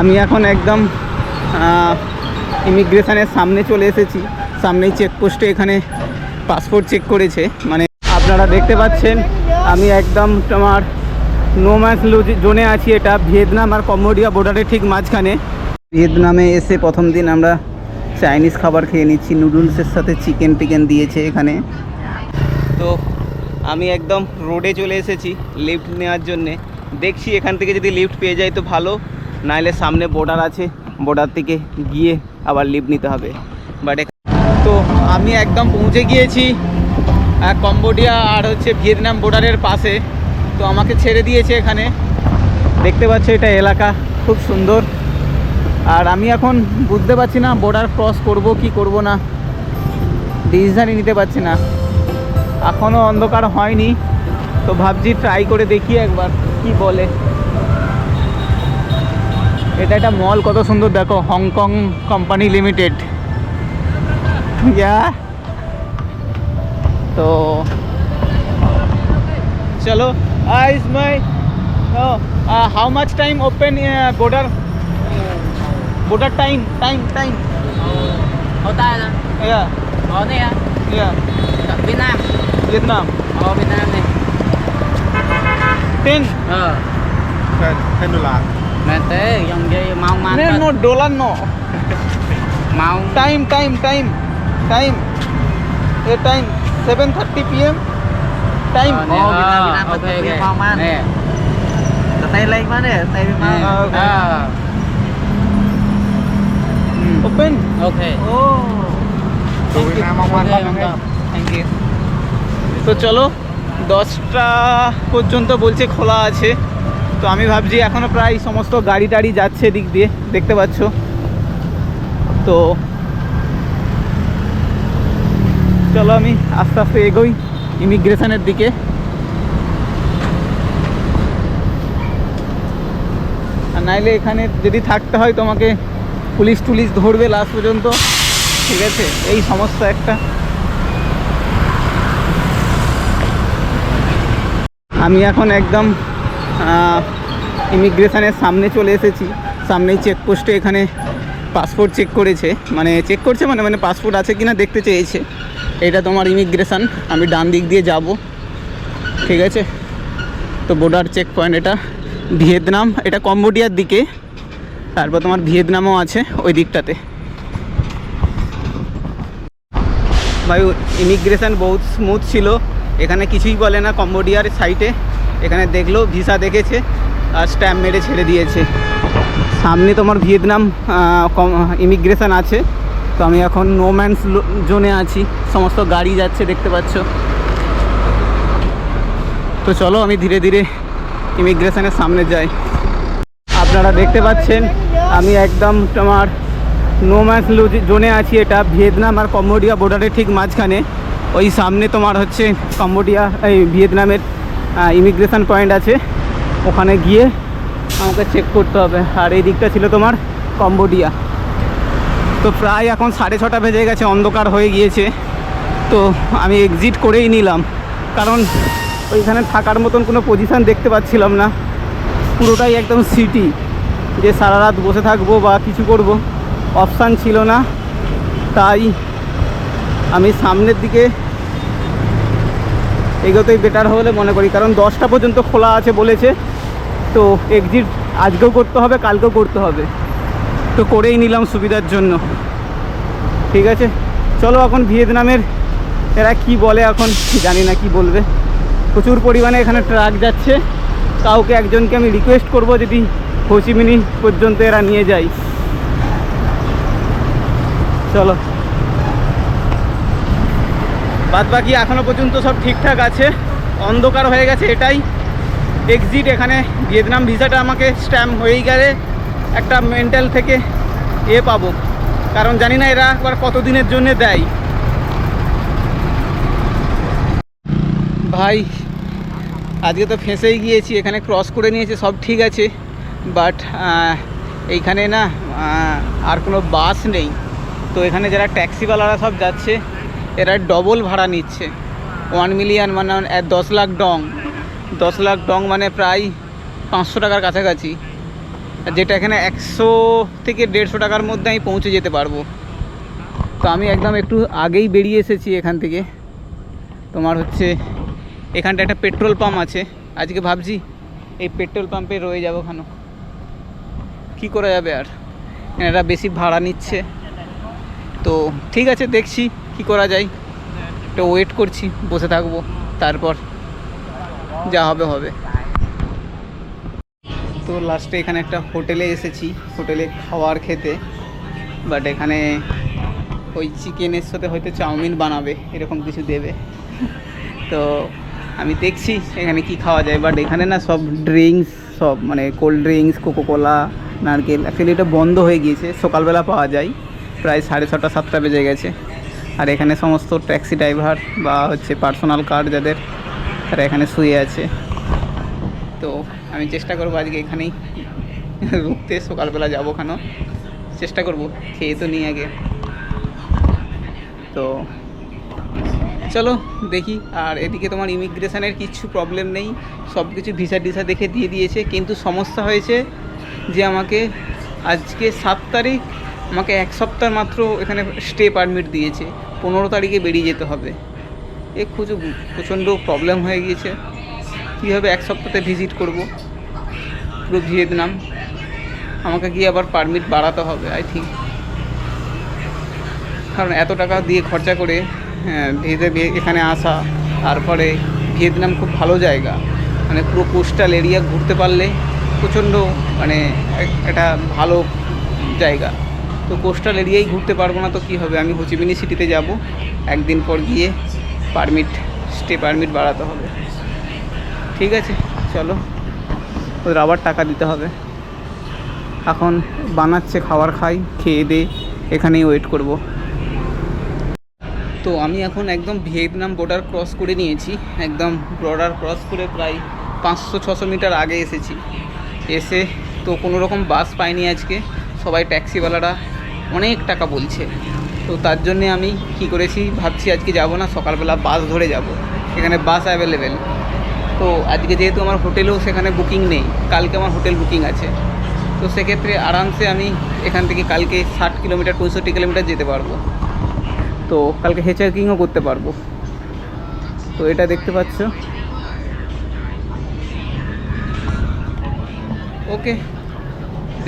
আমি এখন একদম ইমিগ্রেশনের সামনে চলে এসেছি। সামনেই চেকপোস্টে এখানে পাসপোর্ট চেক করেছে। মানে আপনারা দেখতে পাচ্ছেন, আমি একদম তোমার নোম্যান্স জোনে আছি এটা। ভিয়েতনাম আর কম্বোডিয়া বর্ডারের ঠিক মাঝখানে। ভিয়েতনামে এসে প্রথম দিন আমরা চাইনিজ খাবার খেয়ে নিচ্ছি। নুডলসের সাথে চিকেন টিকেন দিয়েছে এখানে। তো আমি একদম রোডে চলে এসেছি লিফট নেওয়ার জন্যে। দেখছি এখান থেকে যদি লিফট পেয়ে যাই তো ভালো। নাহলে সামনে বর্ডার আছে বর্ডার থেকে গিয়ে আবার লিভ নিতে হবে। বাট তো আমি একদম পৌঁছে গিয়েছি কম্বোডিয়া আর হচ্ছে ভিয়েতনাম বর্ডারের পাশে। তো আমাকে ছেড়ে দিয়েছে এখানে। দেখতে পাচ্ছ এটা এলাকা, খুব সুন্দর। আর আমি এখন বুঝতে পারছি না বর্ডার ক্রস করব কি করব না। ডিসিশানই নিতে পারছি না। এখনও অন্ধকার হয়নি। তো ভাবছি ট্রাই করে দেখি একবার কি বলে। এটা একটা মল কত সুন্দর দেখো হংকং কোম্পানি লিমিটেড ইয়া তো চলো আইস my how much time open border border time time time Ở tay nè, yeah ở đây á, yeah Ở Việt Nam, Vietnam ở Việt Nam này. Ten Ờ, Thêm đô la mà thế dòng dây mau man. No no dollar no Mau. Time time time time a time seven thirty P M time Ờ, nè, Ồ, Việt Nam, ờ, Việt Nam, ok, Việt ok. Nam, mau man. Nè, Từ tay lên mà nè, tay lên nè. mà ok. Ờ, open ok. O Từ Việt Nam mong Ok, man không đâu. Thank you তো চলো দশটা পর্যন্ত বলছে খোলা আছে তো আমি ভাবছি এখনও প্রায় সমস্ত গাড়ি টাড়ি যাচ্ছে দিক দিয়ে, দেখতে পাচ্ছ। তো চলো আমি আস্তে আস্তে এগোই ইমিগ্রেশনের দিকে। আর নাইলে এখানে যদি থাকতে হয় তোমাকে পুলিশ টুলিশ ধরবে লাস্ট পর্যন্ত। ঠিক আছে, এই সমস্যা একটা। আমি এখন একদম ইমিগ্রেশনের সামনে চলে এসেছি। সামনেই চেকপোস্টে এখানে পাসপোর্ট চেক করেছে। মানে চেক করছে মানে মানে পাসপোর্ট আছে কিনা দেখতে চেয়েছে। এটা তোমার ইমিগ্রেশন আমি ডান দিক দিয়ে যাব। ঠিক আছে? তো বর্ডার চেক পয়েন্ট এটা। ভিয়েতনাম, এটা কম্বোডিয়ার দিকে। তারপর তোমার ভিয়েতনামও আছে ওই দিকটাতে। ভাই ইমিগ্রেশন বহুত স্মুথ ছিল। এখানে কিছুই বলে না কম্বোডিয়ার সাইটে এখানে দেখল, ভিসা দেখেছে আর স্ট্যাম্প মেরে ছেড়ে দিয়েছে। সামনে তোমার ভিয়েতনাম ইমিগ্রেশন আছে। তো আমি এখন নো নোম্যান্স জোনে আছি। সমস্ত গাড়ি যাচ্ছে, দেখতে পাচ্ছ। তো চলো, আমি ধীরে ধীরে ইমিগ্রেশনের সামনে যাই। আপনারা দেখতে পাচ্ছেন, আমি একদম তোমার নো নোম্যান্স জোনে আছি। এটা ভিয়েতনাম আর কম্বোডিয়া বর্ডারের ঠিক মাঝখানে। ওই সামনে তোমার হচ্ছে কম্বোডিয়া, এই ভিয়েতনামের ইমিগ্রেশন পয়েন্ট আছে। ওখানে গিয়ে আমাকে চেক করতে হবে। আর এই দিকটা ছিল তোমার কম্বোডিয়া। তো প্রায় এখন সাড়ে ছটা বেজে গেছে, অন্ধকার হয়ে গিয়েছে। তো আমি এক্সিট করেই নিলাম। কারণ ওইখানে থাকার মতন কোনো পজিশান দেখতে পাচ্ছিলাম না। পুরোটাই একদম সিটি যে সারা রাত বসে থাকব বা কিছু করব। অপশান ছিল না। তাই আমি সামনের দিকে এগোতেই বেটার হলে মনে করি। কারণ দশটা পর্যন্ত খোলা আছে বলেছে। তো এক্সিট আজকেও করতে হবে, কালকেও করতে হবে। তো করেই নিলাম সুবিধার জন্য। ঠিক আছে? চলো এখন ভিয়েতনামের এরা কি বলে এখন জানি না কি বলবে। প্রচুর পরিমাণে এখানে ট্রাক যাচ্ছে। কাউকে একজনকে আমি রিকোয়েস্ট করব যদি হোচিমিনি পর্যন্ত এরা নিয়ে যায়। চলো। বাদ বাকি এখনও পর্যন্ত সব ঠিকঠাক আছে, অন্ধকার হয়ে গেছে এটাই। এক্সিট এখানে ভিয়েতনাম ভিসাটা আমাকে স্ট্যাম্প হয়েই গেলে একটা মেন্টাল থেকে এ পাবো। কারণ জানি না এরা একবার কতদিনের জন্য দেয়। ভাই, আজকে তো ফেঁসেই গিয়েছি, এখানে ক্রস করে নিয়েছে, সব ঠিক আছে। বাট এইখানে না আর কোনো বাস নেই। তো এখানে যারা ট্যাক্সিওয়ালারা সব যাচ্ছে এরা ডবল ভাড়া নিচ্ছে। ওয়ান মিলিয়ন মানে দশ লাখ ডং। দশ লাখ ডং মানে প্রায় পাঁচশো টাকার কাছাকাছি। যেটা এখানে একশো থেকে দেড়শো টাকার মধ্যে আমি পৌঁছে যেতে পারব। তো আমি একদম একটু আগেই বেরিয়ে এসেছি এখান থেকে। তোমার হচ্ছে এখানটা একটা পেট্রোল পাম্প আছে। আজকে ভাবছি এই পেট্রোল পাম্পে রয়ে যাব ওখানে কী করা যাবে আর? এরা বেশি ভাড়া নিচ্ছে। তো ঠিক আছে, দেখছি। কি করা যায়? একটু ওয়েট করছি, বসে থাকব, তারপর যা হবে হবে। তো লাস্টে এখানে একটা হোটেলে এসেছি, হোটেলে খাবার খেতে। বাট এখানে ওই চিকেনের সাথে হয়তো চাউমিন বানাবে, এরকম কিছু দেবে। তো আমি দেখছি এখানে কি খাওয়া যায়। বাট এখানে না সব ড্রিঙ্কস সব মানে কোল্ড ড্রিঙ্কস কোকোকোলা নারকেল অ্যাকচুয়ালি এটা বন্ধ হয়ে গিয়েছে, সকালবেলা পাওয়া যায়। প্রায় সাড়ে ছটা, সাতটা বেজে গেছে। আর এখানে সমস্ত ট্যাক্সি ড্রাইভার বা হচ্ছে পার্সোনাল কার যাদের, তারা এখানে শুয়ে আছে। তো আমি চেষ্টা করব আজকে এখানেই রুখতে, সকালবেলা যাব কেন? চেষ্টা করব, খেয়ে তো নিই আগে। তো চলো দেখি, আর এদিকে তোমার ইমিগ্রেশনের কিছু প্রবলেম নেই সব কিছু ভিসা টিসা দেখে দিয়ে দিয়েছে, কিন্তু সমস্যা হয়েছে যে আমাকে আজকে সাত তারিখ আমাকে এক সপ্তাহ মাত্র এখানে স্টে পারমিট দিয়েছে। পনেরো তারিখে বেরিয়ে যেতে হবে। এ খুব প্রচণ্ড প্রবলেম হয়ে গিয়েছে। কীভাবে এক সপ্তাহে ভিজিট করব? পুরো ভিয়েতনাম। আমাকে গিয়ে আবার পারমিট বাড়াতে হবে আই থিঙ্ক কারণ এত টাকা দিয়ে খরচা করে হ্যাঁ, ভিয়েতে ভিয়ে- এখানে আসা তারপরে ভিয়েতনাম খুব ভালো জায়গা। মানে পুরো কোস্টাল এরিয়া ঘুরতে পারলে প্রচণ্ড মানে একটা ভালো জায়গা। তো কোস্টাল এরিয়াই ঘুরতে পারব না তো কী হবে? আমি হোচিমিনি সিটিতে যাব। একদিন পর গিয়ে পারমিট স্টে পারমিট বাড়াতে হবে। ঠিক আছে, চলো। ওদের আবার টাকা দিতে হবে। এখন বানাচ্ছে, খাবার খাই, খেয়ে দে, এখানেই ওয়েট করব। তো আমি এখন একদম ভিয়েতনাম বর্ডার ক্রস করে নিয়েছি। একদম বর্ডার ক্রস করে প্রায় পাঁচশো, ছশো মিটার আগে এসেছি। এসে তো কোনো রকম বাস পাইনি আজকে। সবাই ট্যাক্সিওয়ালারা অনেক টাকা বলছে। তো তার জন্যে আমি কি করেছি, ভাবছি আজকে যাব না, সকালবেলা বাস ধরে যাব। এখানে বাস অ্যাভেলেবেল তো আজকে যেহেতু আমার হোটেলেও সেখানে বুকিং নেই, কালকে আমার হোটেল বুকিং আছে। তো সেক্ষেত্রে আরামসে আমি এখান থেকে কালকে ষাট কিলোমিটার, পঁয়ষট্টি কিলোমিটার যেতে পারব। তো কালকে হেচারকিংও করতে পারব। তো এটা দেখতে পাচ্ছ। ওকে।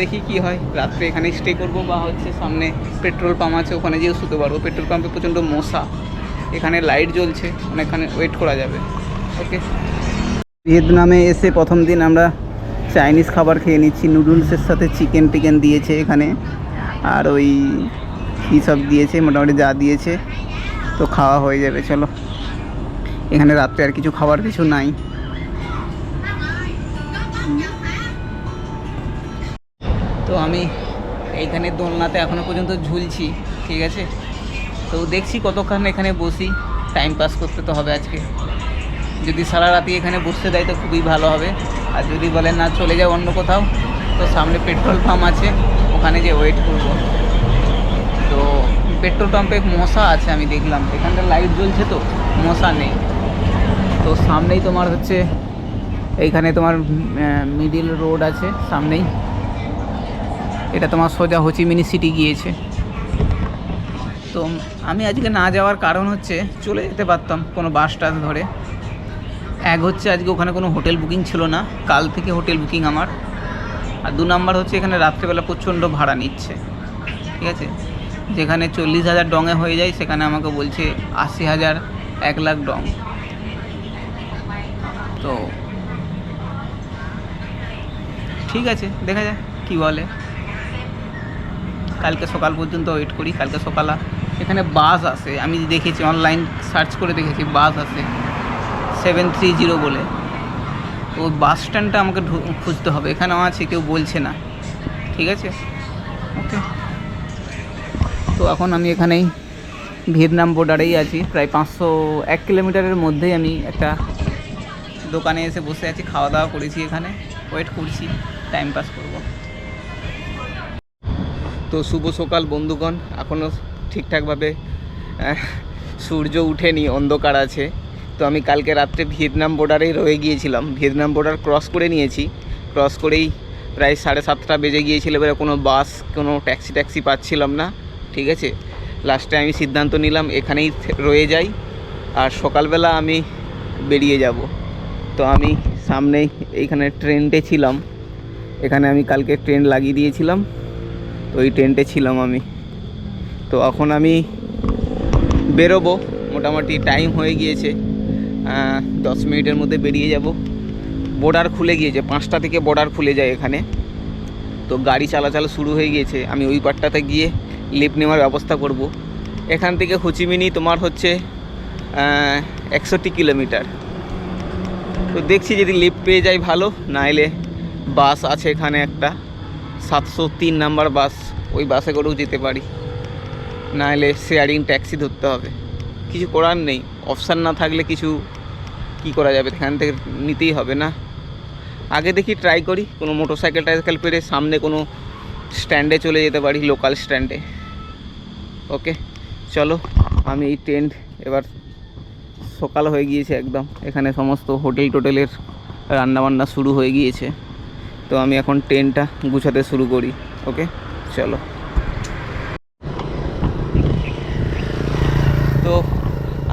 দেখি কি হয়। রাত্রে এখানে স্টে করব বা হচ্ছে সামনে পেট্রোল পাম্প আছে, ওখানে যেও শুতে পারব। পেট্রোল পাম্পে প্রচণ্ড মশা। এখানে লাইট জ্বলছে, অনেকখানে ওয়েট করা যাবে। ওকে ভিয়েতনামে এসে প্রথম দিন আমরা চাইনিজ খাবার খেয়ে নিচ্ছি। নুডলসের সাথে চিকেন টিকেন দিয়েছে এখানে। আর ওই কী সব দিয়েছে, মোটামুটি যা দিয়েছে, তো খাওয়া হয়ে যাবে, চলো। এখানে রাত্রে আর কিছু খাবার কিছু নাই। আমি এইখানে দোলনাতে এখনও পর্যন্ত ঝুলছি, ঠিক আছে? তো দেখছি কতক্ষণ এখানে বসি টাইম পাস করতে তো হবে আজকে। যদি সারা রাতি এখানে বসতে দেয় তো খুবই ভালো হবে। আর যদি বলে না চলে যাও অন্য কোথাও, তো সামনে পেট্রোল পাম্প আছে, ওখানে যে ওয়েট করব। তো পেট্রোল পাম্পে মশা আছে আমি দেখলাম, এখানটা লাইট জ্বলছে তো, মশা নেই। তো সামনেই তোমার হচ্ছে, এইখানে তোমার মিডিল রোড আছে, সামনেই। এটা তোমার সোজা হোচিমিনি সিটি গিয়েছে। তো আমি আজকে না যাওয়ার কারণ হচ্ছে চলে যেতে পারতাম কোনো বাস টাস ধরে। এক হচ্ছে আজকে ওখানে কোনো হোটেল বুকিং ছিল না, কাল থেকে হোটেল বুকিং আমার। আর দু নাম্বার হচ্ছে এখানে রাত্রেবেলা প্রচণ্ড ভাড়া নিচ্ছে, ঠিক আছে? যেখানে চল্লিশ হাজার ডঙে হয়ে যায়, সেখানে আমাকে বলছে আশি হাজার এক লাখ ডং। তো ঠিক আছে, দেখা যাক কী বলে। কালকে সকাল পর্যন্ত ওয়েট করি, কালকে সকালা এখানে বাস আসে। আমি দেখেছি অনলাইন সার্চ করে দেখেছি বাস আছে সেভেন থ্রি জিরো বলে। তো বাস স্ট্যান্ডটা আমাকে খুঁজতে হবে। এখানেও আছে, কেউ বলছে না। ঠিক আছে? ওকে তো এখন আমি এখানেই ভিয়েতনাম বর্ডারেই আছি। প্রায় পাঁচশো এক কিলোমিটারের মধ্যেই আমি একটা দোকানে এসে বসে আছি। খাওয়া দাওয়া করেছি এখানে। ওয়েট করছি। টাইম পাস করব। তো শুভ সকাল, বন্ধুগণ। এখনও ঠিকঠাকভাবে সূর্য উঠেনি, অন্ধকার আছে। তো আমি কালকে রাত্রে ভিয়েতনাম বর্ডারেই রয়ে গিয়েছিলাম। ভিয়েতনাম বর্ডার ক্রস করে নিয়েছি। ক্রস করেই প্রায় সাড়ে সাতটা বেজে গিয়েছিল, এবারে কোনো বাস, কোনো ট্যাক্সি ট্যাক্সি পাচ্ছিলাম না, ঠিক আছে? লাস্টে আমি সিদ্ধান্ত নিলাম, এখানেই রয়ে যাই। আর সকালবেলা আমি বেরিয়ে যাব। তো আমি সামনেই এইখানে ট্রেনটে ছিলাম। এখানে আমি কালকে ট্রেন লাগিয়ে দিয়েছিলাম। তো ওই ট্রেনটে ছিলাম আমি। তো এখন আমি বেরোবো। মোটামুটি টাইম হয়ে গিয়েছে। দশ মিনিটের মধ্যে বেরিয়ে যাব। বর্ডার খুলে গিয়েছে। পাঁচটা থেকে বর্ডার খুলে যায় এখানে। তো গাড়ি চালাচাল শুরু হয়ে গিয়েছে। আমি ওই পারটাতে গিয়ে লিফট নেওয়ার ব্যবস্থা করব। এখান থেকে হুচিমিনি তোমার হচ্ছে একষট্টি কিলোমিটার। তো দেখছি যদি লিফট পেয়ে যাই ভালো, নাইলে বাস আছে এখানে একটা। সাতশো তিন নাম্বার বাস, ওই বাসে করেও যেতে পারি। নাহলে শেয়ারিং ট্যাক্সি ধরতে হবে। কিছু করার নেই। অপশান না থাকলে কিছু কি করা যাবে? এখান থেকে নিতেই হবে না। আগে দেখি ট্রাই করি। কোনো মোটর সাইকেল টাইকেল পেরে সামনে কোনো স্ট্যান্ডে চলে যেতে পারি লোকাল স্ট্যান্ডে ওকে চলো, আমি এই ট্রেন এবার সকাল হয়ে গিয়েছে একদম। এখানে সমস্ত হোটেল টোটেলের রান্নাবান্না শুরু হয়ে গিয়েছে। তো আমি এখন ট্রেনটা গুছাতে শুরু করি ওকে চলো। তো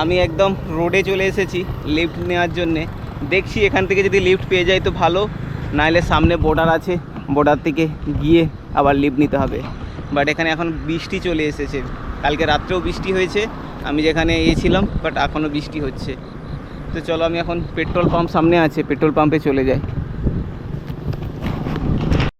আমি একদম রোডে চলে এসেছি লিফট নেওয়ার জন্যে। দেখছি এখান থেকে যদি লিফট পেয়ে যাই তো ভালো, নাহলে সামনে বর্ডার আছে বর্ডার থেকে গিয়ে আবার লিফট নিতে হবে। বাট এখানে এখন বৃষ্টি চলে এসেছে। কালকে রাত্রেও বৃষ্টি হয়েছে, আমি যেখানে এসেছিলাম বাট এখনও বৃষ্টি হচ্ছে। তো চলো আমি এখন পেট্রোল পাম্প সামনে আছে পেট্রোল পাম্পে চলে যাই।